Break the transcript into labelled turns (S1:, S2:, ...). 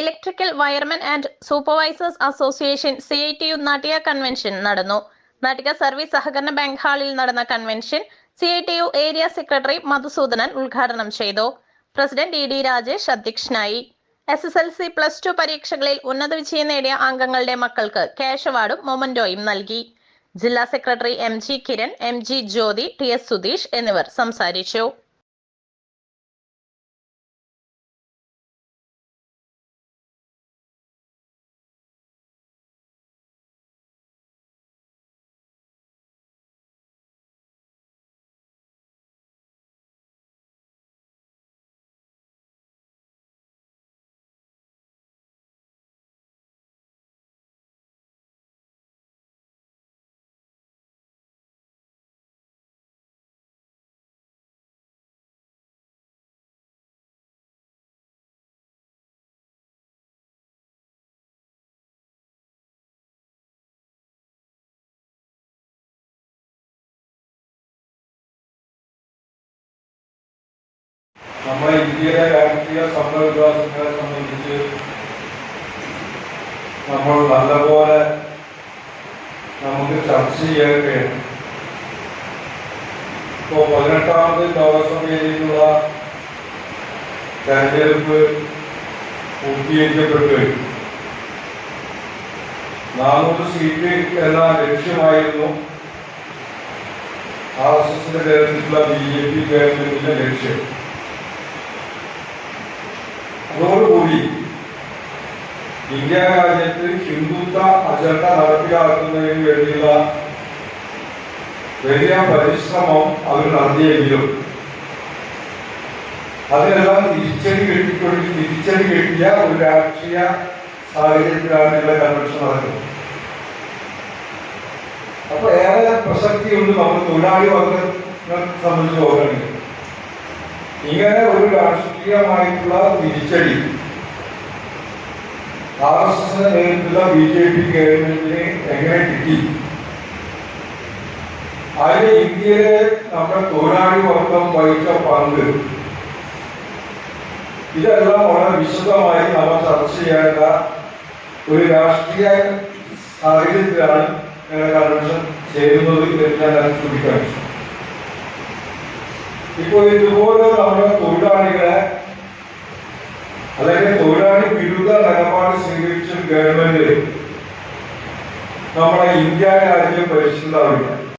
S1: Electrical wiremen and supervisors association C I T U Nattika convention നടന്നു. Nattika service സഹകരണ bank ഹാളിൽ നടന്ന convention C I T U area secretary Madhusoodanan ഉദ്ഘാടനം ചെയ്തു. President E D Rajesh അധ്യക്ഷനായി. S S L C plus two പരീക്ഷകളിൽ ഉന്നത വിജയം നേടിയ അംഗങ്ങളുടെ മക്കൾക്ക് ക്യാഷ് അവാർഡും മൊമന്റോയും നൽകി. ജില്ലാ secretary M G Kiran M G Jyothi T S Sudheesh എന്നിവർ സംസാരിച്ചു.
S2: നമ്മുടെ ഇന്ത്യയിലെ രാഷ്ട്രീയ സംഭവവികാസങ്ങളെ സംബന്ധിച്ച് നമ്മൾ നല്ലപോലെ നമുക്ക് ചർച്ച ചെയ്യാൻ കഴിയണം ഇപ്പോൾ പതിനെട്ടാമത് ലോകസഭയിലേക്കുള്ള തെരഞ്ഞെടുപ്പ് പൂർത്തീകരിക്കപ്പെട്ടു. നാനൂറ് സീറ്റ് എന്ന ലക്ഷ്യമായിരുന്നു ആർ എസ് എസിന്റെ നേതൃത്വത്തിലുള്ള ബി ജെ പി ഗവൺമെന്റിന്റെ ലക്ഷ്യം. അതോടുകൂടി ഇന്ത്യ രാജ്യത്ത് ഹിന്ദുത്വ അജണ്ട നടപ്പിലാക്കുന്നതിന് വേണ്ടിയുള്ള വലിയ പരിശ്രമം അവർ നടത്തിയെങ്കിലും അതിനെല്ലാം തിരിച്ചടി കെട്ടിക്കൊണ്ട് തിരിച്ചടി കെട്ടിയ ഒരു രാഷ്ട്രീയ സാഹചര്യത്തിലാണ് ഇവിടെ കൺവെൻഷൻ നടക്കുന്നത്. അപ്പൊ ഏറെ പ്രസക്തിയുണ്ട് നമ്മൾ തൊഴിലാളി വർഗത്തെ സംബന്ധിച്ച് നോക്കണമെങ്കിൽ ഇങ്ങനെ ഒരു രാഷ്ട്രീയമായിട്ടുള്ള തിരിച്ചടി ആർ എസ് എസിന്റെ നേതൃത്വത്തിലുള്ള ബി ജെ പി ഗവൺമെന്റിനെ എങ്ങനെ കിട്ടി? അതിന് ഇന്ത്യയിലെ നമ്മുടെ തൊഴിലാളി വർഗം വഹിച്ച പങ്ക്. ഇതെല്ലാം വളരെ വിശദമായി നമ്മൾ ചർച്ച ചെയ്യേണ്ട ഒരു രാഷ്ട്രീയ സാഹചര്യത്തിലാണ് കൺവെൻഷൻ ചേരുന്നത് എന്ന് ഞാൻ ചൂണ്ടിക്കാണിച്ചു. ഇപ്പോൾ ഇതുപോലെ നമ്മുടെ തൊഴിലാളികളെ അല്ലെങ്കിൽ തൊഴിലാളി വിരുദ്ധ നിലപാട് സ്വീകരിച്ച ഗവൺമെന്റ് നമ്മുടെ ഇന്ത്യ രാജ്യം ഭരിച്ചിട്ടുണ്ടാവില്ല.